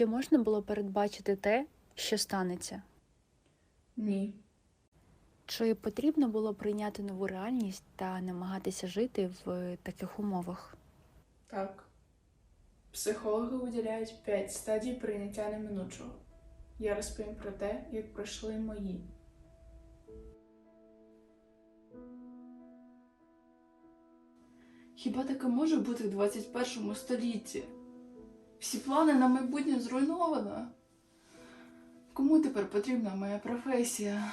Чи можна було передбачити те, що станеться? Ні. Чи потрібно було прийняти нову реальність та намагатися жити в таких умовах? Так. Психологи виділяють п'ять стадій прийняття неминучого. Я розповім про те, як пройшли мої. Хіба таке може бути в 21 столітті? Всі плани на майбутнє зруйновано. Кому тепер потрібна моя професія?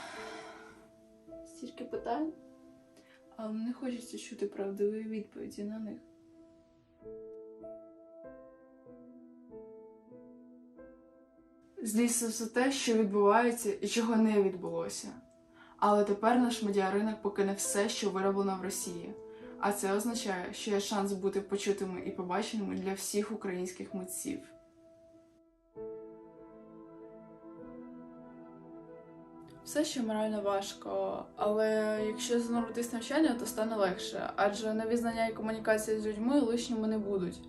Стільки питань, але не хочеться чути правдиві відповіді на них. Злісно все те, що відбувається і чого не відбулося. Але тепер наш медіаринок покине все, що вироблено в Росії. А це означає, що є шанс бути почутими і побаченими для всіх українських митців. Все ще морально важко, але якщо зануритись навчання, то стане легше, адже нові знання і комунікація з людьми лишніми не будуть.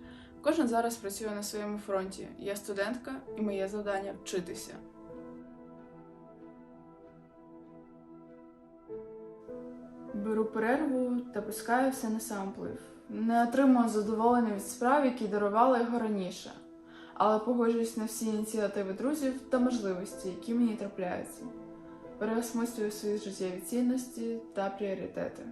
Кожен зараз працює на своєму фронті. Я студентка, і моє завдання вчитися. Перерву та пускаю на самплив. Не отримую задоволення від справ, які дарувала його раніше, але погоджуюсь на всі ініціативи друзів та можливості, які мені трапляються. Переосмислюю свої життєві цінності та пріоритети.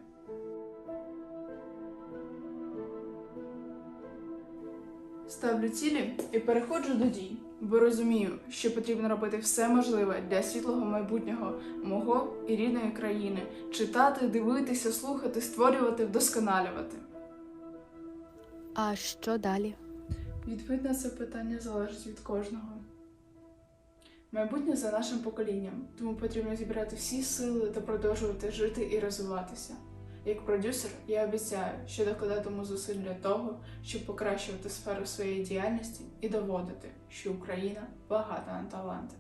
Ставлю цілі і переходжу до дій, бо розумію, що потрібно робити все можливе для світлого майбутнього мого і рідної країни, читати, дивитися, слухати, створювати, вдосконалювати. А що далі? Відповідь на це питання залежить від кожного. Майбутнє за нашим поколінням, тому потрібно зібрати всі сили та продовжувати жити і розвиватися. Як продюсер, я обіцяю, що докладатиму зусиль для того, щоб покращувати сферу своєї діяльності і доводити, що Україна багата на таланти.